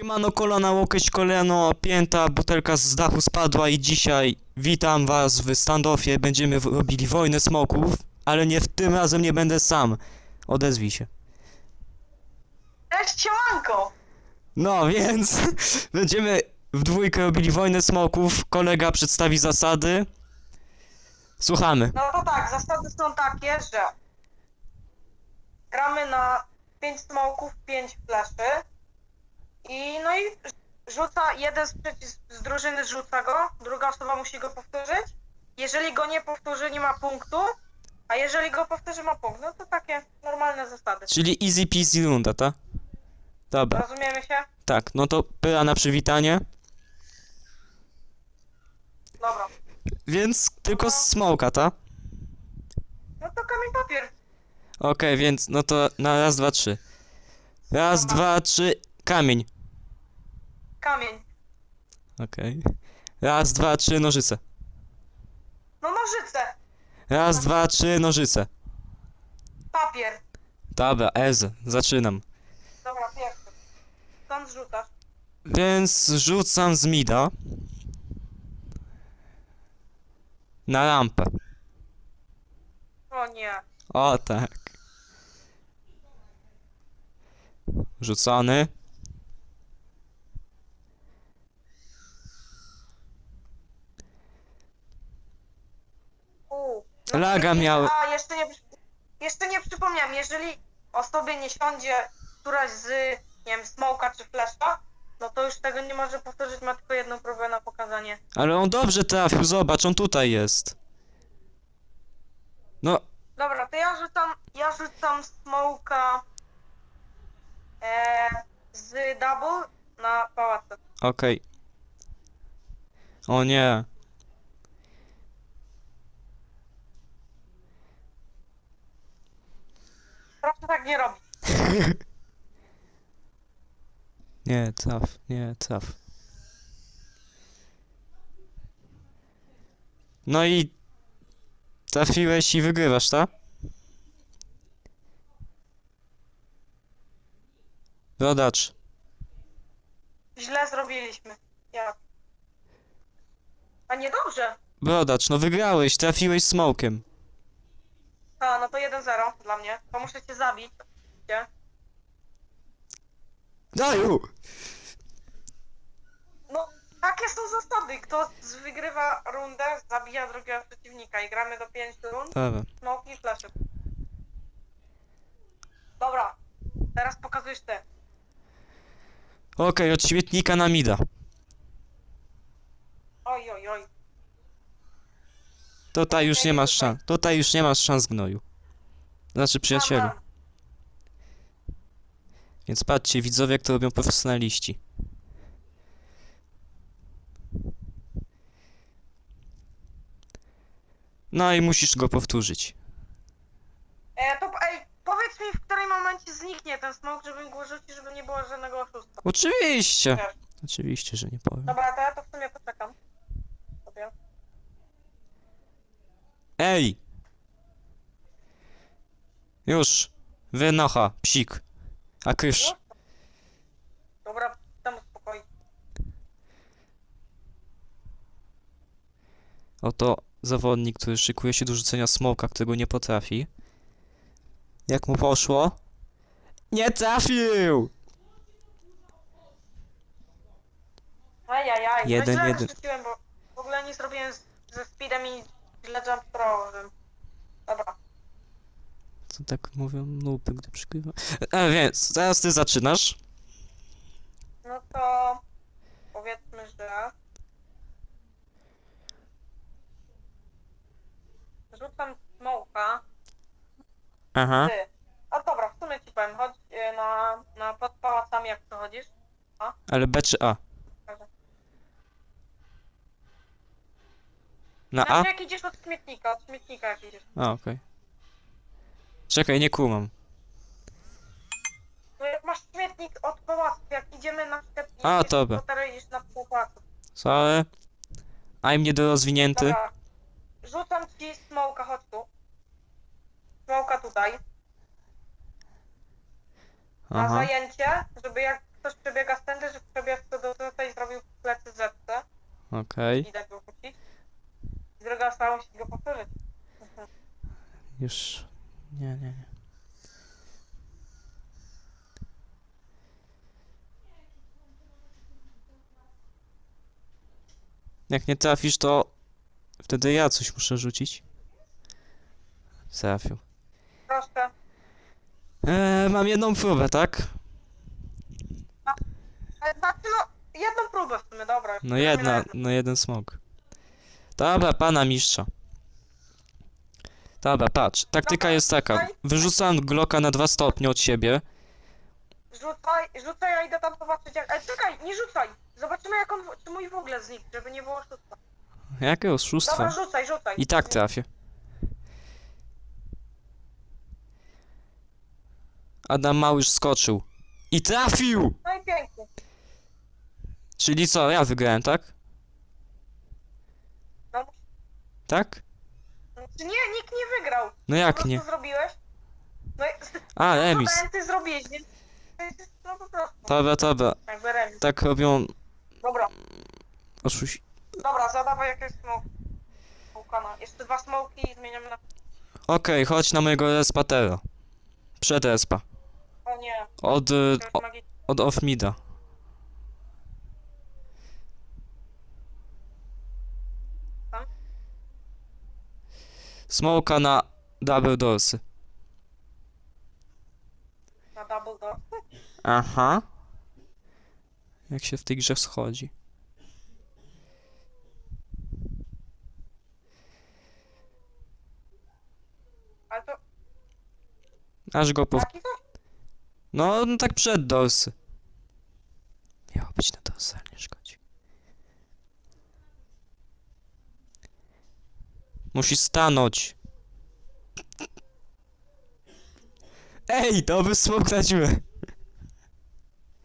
Siemano, kolana, łokieć, kolano, pięta, butelka z dachu spadła i dzisiaj witam was w standoffie. Będziemy robili wojnę smoków, ale nie w tym razem nie będę sam. Odezwij się. Cześć, siemanko! No, więc będziemy w dwójkę robili wojnę smoków. Kolega przedstawi zasady. Słuchamy. No to tak, zasady są takie, że gramy na 5 smoków, 5 fleszy i no i rzuca jeden z, z drużyny rzuca go, druga osoba musi go powtórzyć. Jeżeli go nie powtórzy, nie ma punktu, a jeżeli go powtórzy, ma punkt. No to takie normalne zasady. Czyli easy peasy runda, tak? Dobra, Rozumiemy się? tak, no to pyra na przywitanie. Dobra. Więc tylko smoka, tak? No to kamień papier. Okej, więc no to na raz, dwa, trzy. Raz, Dobra. dwa, trzy, kamień. Kamień. Okej. Raz, dwa, trzy, nożyce. No nożyce. Raz, dwa, trzy, nożyce. Papier. Dobra, Ez, zaczynam. Dobra, pierwszy. Skąd rzucasz? Więc rzucam z mida. Na rampę. O nie. O tak. Rzucony. Laga jeszcze- miały. A, jeszcze nie, jeszcze nie przypomniałem, jeżeli osobie nie siądzie któraś z, nie wiem, smoka czy flesza, no to już tego nie może powtórzyć, ma tylko jedną próbę na pokazanie. Ale on dobrze trafił, zobacz, on tutaj jest. No, Dobra, to ja rzucam, ja rzucam smoka e, z double na pałace. okej. O nie. Proszę tak nie robić. Nie, traf, nie, traf. No i trafiłeś i wygrywasz, tak? Rodacz. Źle zrobiliśmy. Ja. A nie dobrze. Brodacz, no wygrałeś, trafiłeś smokiem. A, no to 1-0 dla mnie. To muszę cię zabić. Gdzie? Daju! No, takie są zasady. Kto z- wygrywa rundę, zabija drugiego przeciwnika i gramy do 5 rund. Dobra. Smoki i fleszy. Dobra, teraz pokazujesz ty. Okej, od śmietnika na mida. Oj, oj, oj. Tutaj już nie masz szans. Tutaj już nie masz szans gnoju. Znaczy przyjacielu. Więc patrzcie, widzowie, jak to robią profesjonaliści. No i musisz go powtórzyć. E, to, ej, powiedz mi, w którym momencie zniknie ten smok, żebym go rzucił, żeby nie było żadnego oszustwa. Oczywiście! Wiesz. Oczywiście, że nie powiem. Dobra, to ja to w sumie poczekam. Ej! Już! Wynocha, psik. A krysz. Dobra, tam spokojnie. Oto zawodnik, który szykuje się do rzucenia smoka, którego nie potrafi. Jak mu poszło? Nie trafił! Ajajaj, Jeden, no jeden. rzuciłem, bo w ogóle nie zrobiłem ze speedem i źle jump throwem. Dobra. Co tak mówią nupy, gdy przykrywa. A więc, teraz ty zaczynasz. No to powiedzmy, że rzucam smoka. Aha. Ty. A dobra, w sumie ci powiem, chodź e, na, na pod pałacami jak przechodzisz. Ale B czy A? Na A? Znaczy jak idziesz od śmietnika, od śmietnika jak idziesz. A, okej. Czekaj, nie kumam. No jak masz śmietnik od pałacu, jak idziemy na przykład A, idziesz dobra. do kwatery, idziesz na pałacu. Sorry. I'm niedorozwinięty. Dobra. Rzucam ci smoka, chodź tu. Smoka tutaj. Na Aha. zajęcie, żeby jak ktoś przebiega stędy, żeby Okej, i tak go puścić. Druga osoba musi go powtórzyć. Już... Nie, nie, nie. Jak nie trafisz, to wtedy ja coś muszę rzucić. Trafił. Proszę. Eee, mam jedną próbę, tak? E, Znaczy no, jedną próbę w sumie, dobra. No jedna, no jeden smok. Dobra, pana mistrza. Dobra, patrz. Taktyka jest taka. Wyrzucam Glocka na dwa stopnie od siebie. Rzucaj, rzucaj, ja idę tam zobaczyć jak... E, czekaj, nie rzucaj! Zobaczymy jak on, czy mój w ogóle znikł, żeby nie było oszustwa. Jakie oszustwo? Dobra, rzucaj, rzucaj. I tak trafię. Adam Małysz skoczył. I trafił! No i pięknie. Czyli co, ja wygrałem, tak? No, Tak? czy nie, nikt nie wygrał. No jak nie? zrobiłeś. No. A, no, remis. ty zrobiłeś, jest- No po prostu, Dobra, dobra. jakby remis. Tak robią Dobra, oszuści. dobra, zadawaj jakieś smoke. Smołkana. Jeszcze dwa smoki i zmieniamy na... Okej, chodź na mojego respatera. Przed respa. O nie, Od, o, od off-mida. Smoka na double dorsy. Na double door. Aha. Jak się w tej grze schodzi. Ale to... Aż go po... Taki to? No, no tak przed dorsy. Miało być na dorsy, ale nie szkodzi. Musi stanąć. Ej, dobry smok na dziurę.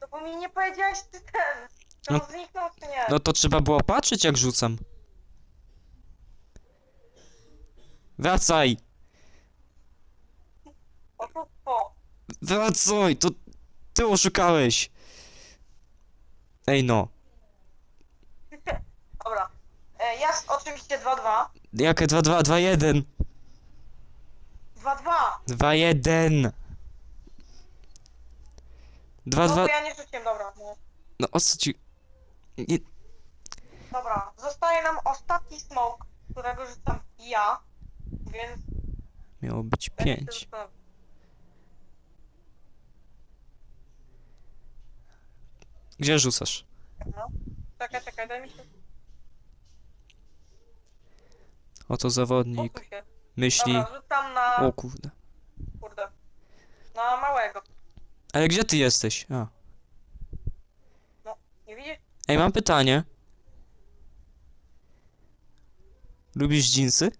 To bo mi nie powiedziałeś ty ten. Czy No- zniknął czy nie? No to trzeba było patrzeć jak rzucam. Wracaj! Oszustwo. Wracaj! To ty oszukałeś! Ej no. Dobra. E, jest oczywiście 2-2. Jakie 2, 2, 2, 1. 2-2. 2, 1. 2, No 2. to ja nie rzuciłem, dobra. No. No o co ci... Nie... Dobra, zostaje nam ostatni smoke, którego rzucam ja, więc... Miało być będę się 5. zastanowił. Gdzie rzucasz? No. Czekaj, czekaj, daj mi się... Oto zawodnik. Myśli... Dobra, rzucam na... O kurde. Kurde. Na małego. Ale gdzie ty jesteś? A. Nie widzisz? Ej, mam pytanie. Lubisz dżinsy?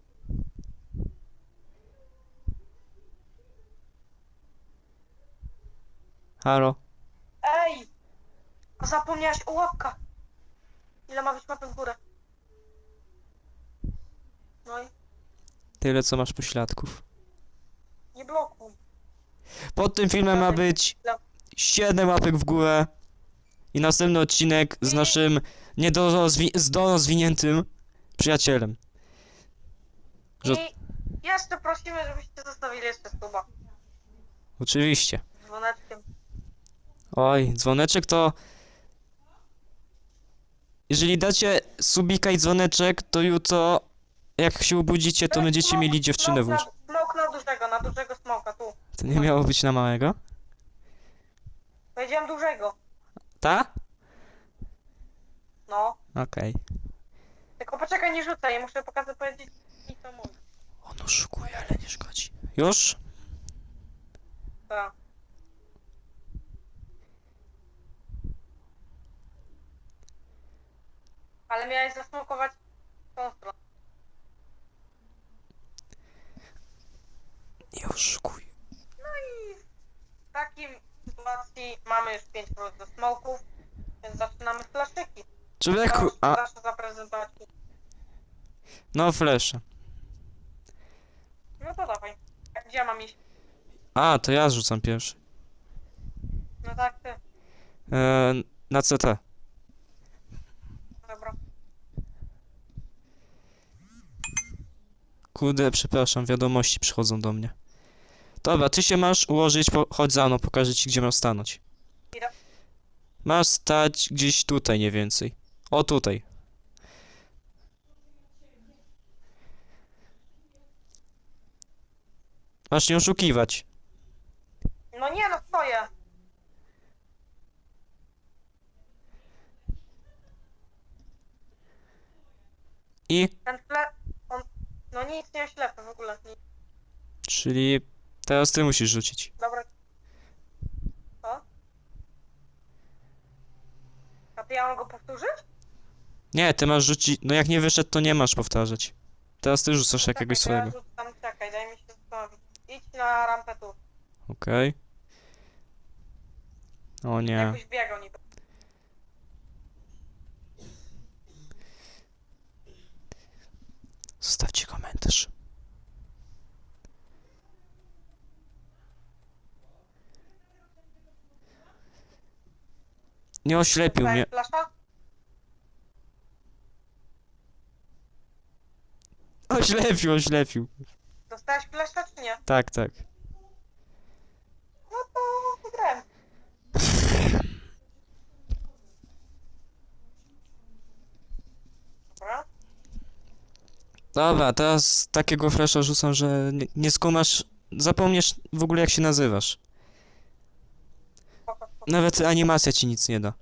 Halo? Ej! Zapomniałaś o łapkach. Ile ma być łapek w górę? No i Tyle co masz pośladków. nie blokuj. Pod tym filmem ma być 7 łapek w górę i następny odcinek z naszym niedorozwi- z dorozwiniętym przyjacielem. Że- I jeszcze prosimy, żebyście zostawili jeszcze suba. Oczywiście. Z dzwoneczkiem. Oj, dzwoneczek to... Jeżeli dacie subika i dzwoneczek, to jutro jak się obudzicie, to będziecie mieli dziewczynę w łóżku. Smok na dużego, na dużego smoka, tu. To nie miało być na małego? Powiedziałem dużego. Ta? No. Okej. Tylko poczekaj, nie rzucaj, muszę pokazać, powiedzieć i to mój. On oszukuje, ale nie szkodzi. Już? Tak. Ale miałeś zasmokować w tą stronę. No i w takiej sytuacji mamy już 5 minut do smoków, więc zaczynamy flaszyki. Człowieku, a... Zaprezentować. No flesze. No to dawaj. Gdzie ja mam iść? A, to ja rzucam pierwszy. No tak, ty. E, na CT. Dobra. Kurde, przepraszam, wiadomości przychodzą do mnie. Dobra, ty się masz ułożyć, po... chodź za mną, pokażę ci, gdzie masz stanąć. Masz stać gdzieś tutaj, nie więcej. O, tutaj. Masz nie oszukiwać. No nie, no stoję. I, Ten fle... On... No nic, nie oślepę w ogóle. Nic. czyli teraz ty musisz rzucić. Dobra. Co? A ty ja mam go powtórzyć? Nie, ty masz rzucić, no jak nie wyszedł, to nie masz powtarzać. Teraz ty rzucasz jakiegoś Czekaj, to swojego. Ja rzucam, czekaj, daj mi się zastanowić. Idź na rampę tu. Okej. O nie. Jakoś biegał niby. Zostawcie komentarz. Nie oślepił mnie. Flasza? Oślepił, oślepił. Dostałeś flasza czy nie? Tak, tak. No to wygrałem. Dobra. Dobra, teraz takiego flasha rzucam, że nie, nie skumasz, zapomniesz w ogóle jak się nazywasz. Nawet animacja ci nic nie da.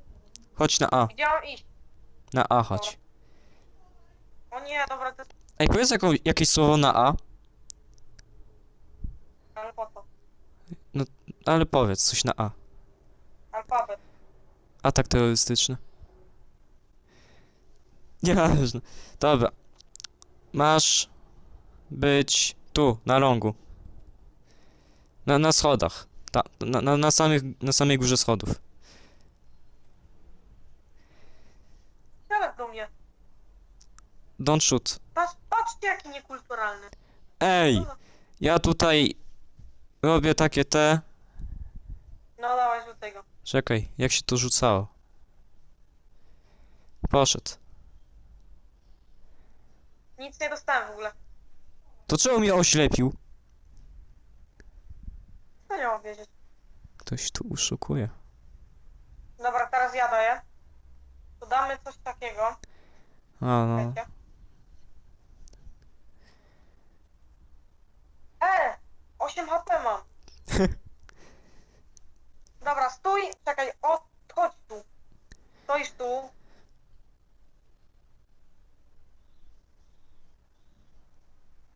Chodź na A, Gdzie mam iść? na A chodź. O nie, dobra, to jest... Ej, powiedz jaką, jakieś słowo na A, Ale po co? ale powiedz coś na A. Alfabet. Atak terrorystyczny. Nieważne. Dobra. Masz być tu, na longu. Na, na schodach. Ta, na, na, na, samych, na samej górze schodów. Nawet do mnie. Don't shoot. Patrz, patrzcie jaki niekulturalny. Ej! Ja tutaj robię takie te... No dawaj do tego. Czekaj, jak się to rzucało? Poszedł. Nic nie dostałem w ogóle. To czemu mnie oślepił? Co nie mam wiedzieć? Ktoś tu uszukuje. Dobra, teraz ja daję. Dodamy coś takiego. A no. Wiecie? E! 8 HP mam. Dobra, stój. Czekaj, o, chodź tu. Stoisz tu.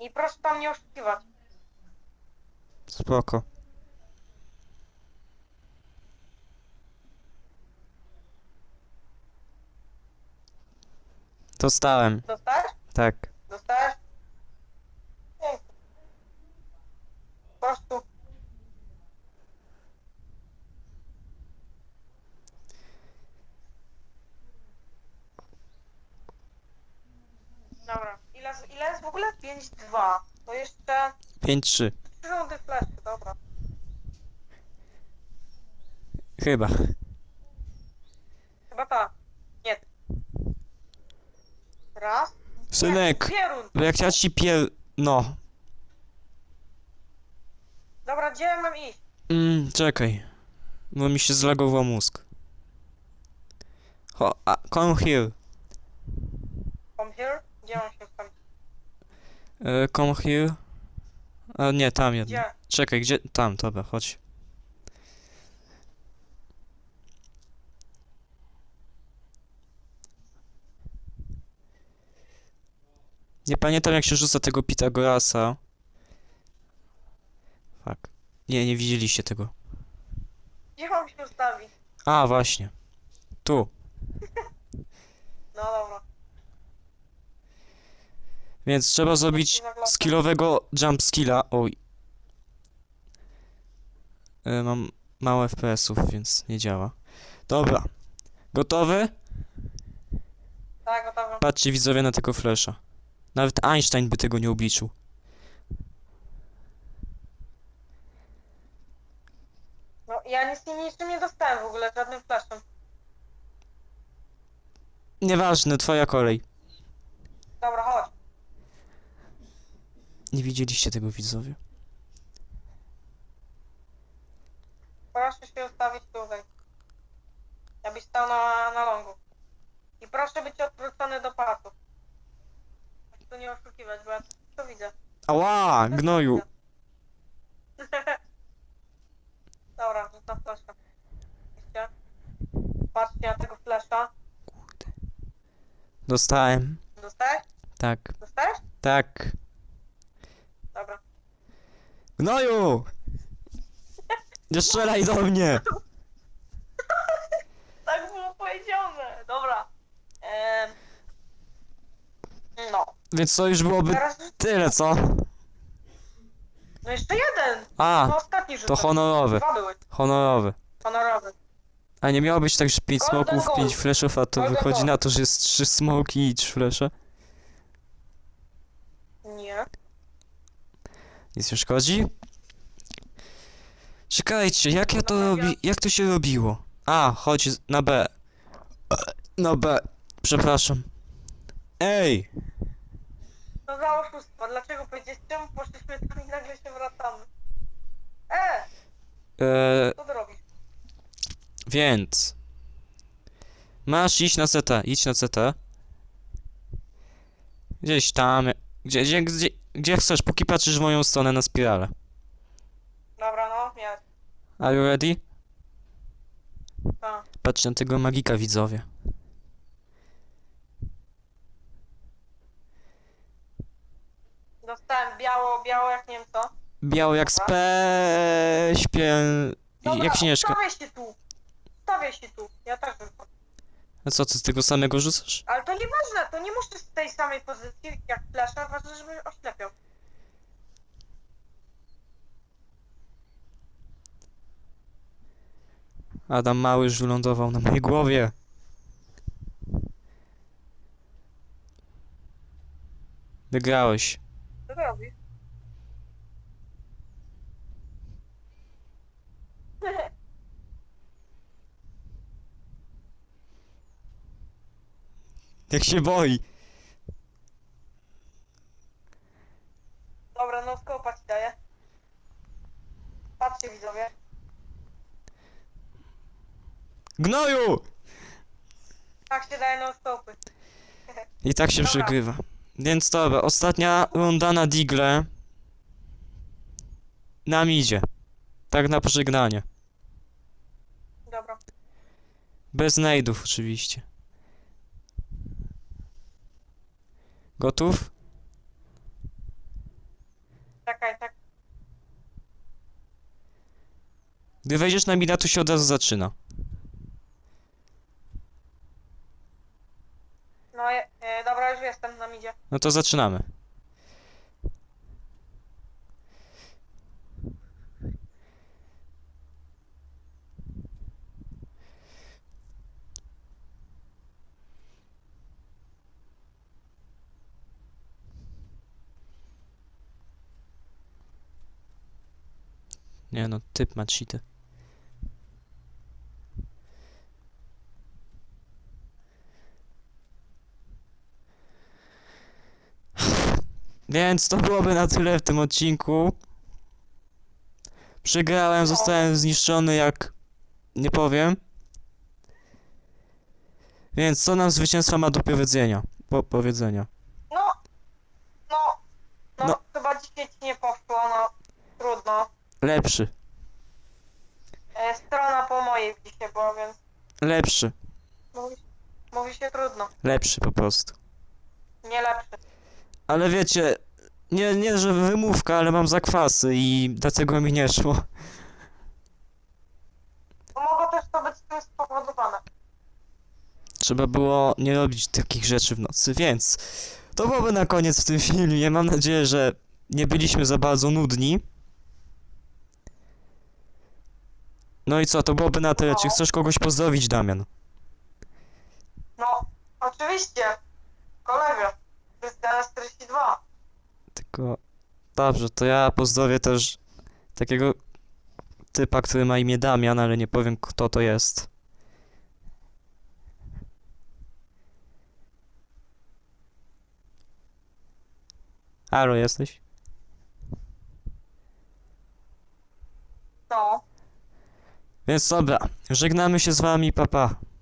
I proszę tam nie oszukiwać. Spoko. Dostałem, Dostałeś? tak. Dostałeś? Pięknie. Po prostu. Dobra, ile, ile jest w ogóle? 5-2. To jeszcze 5-3. 3 rundy fleszy, dobra. Chyba tak. Nie. Raz. Synek, Dwie rundy. bo jak ja ci pier... No. Dobra, gdzie mam iść? Mm, czekaj. Bo mi się zlagował mózg. Ho, a, come here. Come here? Gdzie mam się tam? E, come here. A nie, tam jedno. Gdzie? Czekaj, gdzie? Tam, dobra, chodź. Nie pamiętam jak się rzuca tego Pitagorasa. Fuck. Nie, nie widzieliście tego. Gdzie mam się ustawić? A, właśnie. Tu. No dobra. Więc trzeba zrobić skillowego jump skilla. Oj. E, mam mało FPS-ów, więc nie działa. Dobra. Gotowy? Tak, gotowe. Patrzcie widzowie na tego flasha. Nawet Einstein by tego nie obliczył. No ja nic niczym nie dostałem w ogóle, żadnym flashem. Nieważne, twoja kolej. Dobra, chodź. Nie widzieliście tego widzowie. Proszę się ustawić tutaj. Ja byś stał na, na longu. I proszę być odwrócony do pasów. Proszę oszukiwać, bo ja to widzę. Ała, gnoju. Dobra, rzucam flasza. Widzicie? Patrzcie na tego flasza. Dostałem. Dostałeś? Tak, Dostałeś? tak. Dobra. Gnoju! Nie strzelaj do mnie! Tak było powiedziane. Dobra. Ehm. No. Więc to już byłoby Teraz. tyle, co? No jeszcze jeden. A, No ostatni to honorowy. Dwa były. Honorowy. Honorowy. A nie miało być tak, że 5 Golden smoków, goal. 5 flashów, a to Golden wychodzi goal. na to, że jest 3 smoki i 3 flesze? Nie. Nic nie szkodzi? Czekajcie, jak ja to No, robi... Jak to się robiło? A, chodź z- na B. Na B. Przepraszam. Ej! To za oszustwo. Dlaczego powiedzieć, czemu poszliśmy tam i nagle się wracamy? E! E, Co ty robisz? więc... Masz iść na CT, idź na CT. Gdzieś tam... Gdzie, gdzie, gdzie, gdzie chcesz, póki patrzysz w moją stronę na spiralę. Dobra, no, miałeś. Are you ready? Tak. Patrzcie na tego magika, widzowie. Dostałem biało, biało jak nie wiem co. Biało jak Dobra. spe... śpię... Dobra, jak śnieżka. Stawiaj się tu. Stawiaj się tu. Ja też bym. A co, ty z tego samego rzucasz? Ale to nieważne, to nie muszę z tej samej pozycji jak flesza, ważne, żeby oślepiał. Adam Mały już wylądował na mojej głowie. Wygrałeś. Co ty robisz? Jak się boi. Dobra, no skopa ci daję. Patrzcie widzowie. Gnoju! Tak się daje no skopy. I tak się Dobra. przegrywa. Więc dobra, ostatnia runda na digle. Nam idzie. Tak na pożegnanie. Dobra. Bez najdów oczywiście. Gotów? Czekaj, tak. Gdy wejdziesz na mina, to się od razu zaczyna. No, e, dobra, już jestem na midzie. No to zaczynamy. Nie no, typ ma cheaty. Więc to byłoby na tyle w tym odcinku. Przegrałem, zostałem zniszczony jak... nie powiem. Więc co nam zwycięstwa ma do powiedzenia? Po powiedzenia. No, no, no, No. chyba dzisiaj ci nie poszło, no, trudno. Lepszy. E, strona po mojej dzisiaj była, więc Lepszy. mówi, mówi się trudno. Lepszy po prostu. Nie lepszy. Ale wiecie, nie, nie że wymówka, ale mam zakwasy i dlatego mi nie szło. Bo mogło też to być tym spowodowane. Trzeba było nie robić takich rzeczy w nocy, więc to byłoby na koniec w tym filmie. Mam nadzieję, że nie byliśmy za bardzo nudni. No i co, to byłoby na tyle. Czy no. chcesz kogoś pozdrowić, Damian? No, oczywiście. Kolegę. To jest dla nas 42. Tylko... Dobrze, to ja pozdrowię też takiego typa, który ma imię Damian, ale nie powiem kto to jest. Aro, jesteś? No. Więc dobra, żegnamy się z wami, papa. Pa.